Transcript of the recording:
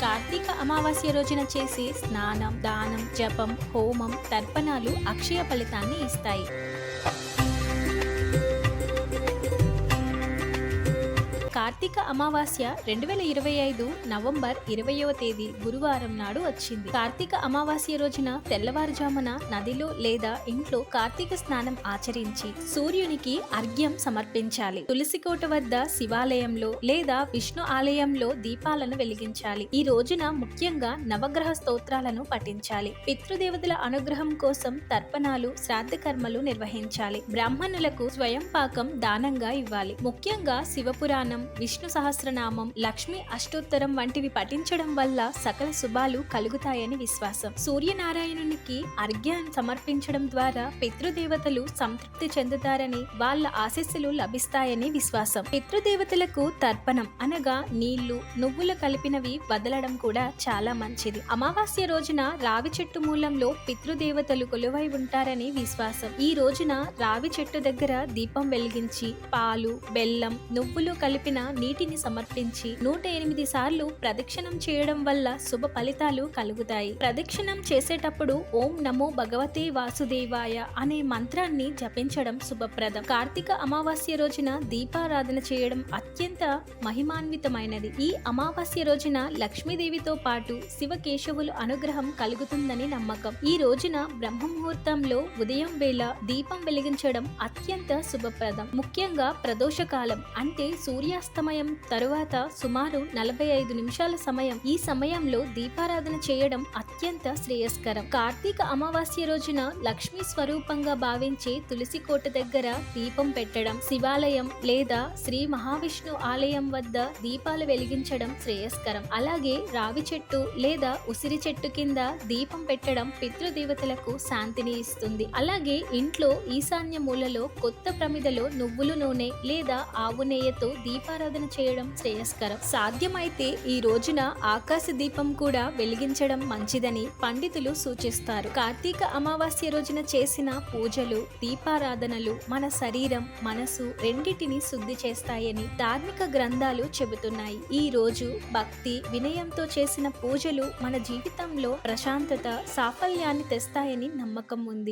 కార్తీక అమావాస్య రోజున చేసే స్నానం దానం జపం హోమం తర్పణాలు అక్షయ ఫలితాన్ని ఇస్తాయి. కార్తీక అమావాస్య రెండు వేల ఇరవై ఐదు నవంబర్ ఇరవయవ తేదీ గురువారం నాడు వచ్చింది. కార్తీక అమావాస్య రోజున తెల్లవారుజామున నదిలో లేదా ఇంట్లో కార్తీక స్నానం ఆచరించి సూర్యునికి అర్ఘ్యం సమర్పించాలి. తులసికోట వద్ద శివాలయంలో లేదా విష్ణు ఆలయంలో దీపాలను వెలిగించాలి. ఈ రోజున ముఖ్యంగా నవగ్రహ స్తోత్రాలను పఠించాలి. పితృదేవతల అనుగ్రహం కోసం తర్పణాలు శ్రాద్ధ కర్మలు నిర్వహించాలి. బ్రాహ్మణులకు స్వయం పాకం దానంగా ఇవ్వాలి. ముఖ్యంగా శివపురాణం విష్ణు సహస్రనామం లక్ష్మి అష్టోత్తరం వంటివి పఠించడం వల్ల సకల శుభాలు కలుగుతాయని విశ్వాసం. సూర్యనారాయణునికి అర్ఘ్యాన్ని సమర్పించడం ద్వారా పితృదేవతలు సంతృప్తి చెందుతారని వాళ్ళ ఆశీస్సులు లభిస్తాయని విశ్వాసం. పితృదేవతలకు తర్పణం అనగా నీళ్ళు నువ్వులు కలిపినవి వదలడం కూడా చాలా మంచిది. అమావాస్య రోజున రావి చెట్టు మూలంలో పితృదేవతలు కొలువై ఉంటారని విశ్వాసం. ఈ రోజున రావి చెట్టు దగ్గర దీపం వెలిగించి పాలు బెల్లం నువ్వులు కలిపిన నీటిని సమర్పించి నూట ఎనిమిది సార్లు ప్రదక్షిణం చేయడం వల్ల శుభ ఫలితాలు కలుగుతాయి. ప్రదక్షిణం చేసేటప్పుడు ఓం నమో భగవతే వాసుదేవాయ అనే మంత్రాన్ని జపించడం శుభప్రదం. కార్తీక అమావాస్య రోజున దీపారాధన చేయడం అత్యంత మహిమాన్వితమైనది. ఈ అమావాస్య రోజున లక్ష్మీదేవితో పాటు శివకేశవులు అనుగ్రహం కలుగుతుందని నమ్మకం. ఈ రోజున బ్రహ్మముహూర్తంలో ఉదయం వేళ దీపం వెలిగించడం అత్యంత శుభప్రదం. ముఖ్యంగా ప్రదోషకాలం అంటే సూర్యాస్తమయం తరువాత సుమారు నలభై ఐదు నిమిషాల సమయం. ఈ సమయంలో దీపారాధన చేయడం అత్యంత శ్రేయస్కరం. కార్తీక అమావాస్య రోజున లక్ష్మీ స్వరూపంగా భావించే తులసి కోట దగ్గర దీపం పెట్టడం శివాలయం లేదా శ్రీ మహావిష్ణు ఆలయం వద్ద దీపాలు వెలిగించడం శ్రేయస్కరం. అలాగే రావి చెట్టు లేదా ఉసిరి చెట్టు కింద దీపం పెట్టడం పితృదేవతలకు శాంతిని ఇస్తుంది. అలాగే ఇంట్లో ఈశాన్య మూలలో కొత్త ప్రమిదలో నువ్వుల నూనె లేదా ఆవు దీప దీపారాధన చేయడం శ్రేయస్కరం. సాధ్యమైతే ఈ రోజున ఆకాశ దీపం కూడా వెలిగించడం మంచిదని పండితులు సూచిస్తారు. కార్తీక అమావాస్య రోజున చేసిన పూజలు దీపారాధనలు మన శరీరం మనసు రెండింటిని శుద్ధి చేస్తాయని ధార్మిక గ్రంథాలు చెబుతున్నాయి. ఈ రోజు భక్తి వినయంతో చేసిన పూజలు మన జీవితంలో ప్రశాంతత సాఫల్యాన్ని తెస్తాయని నమ్మకం ఉంది.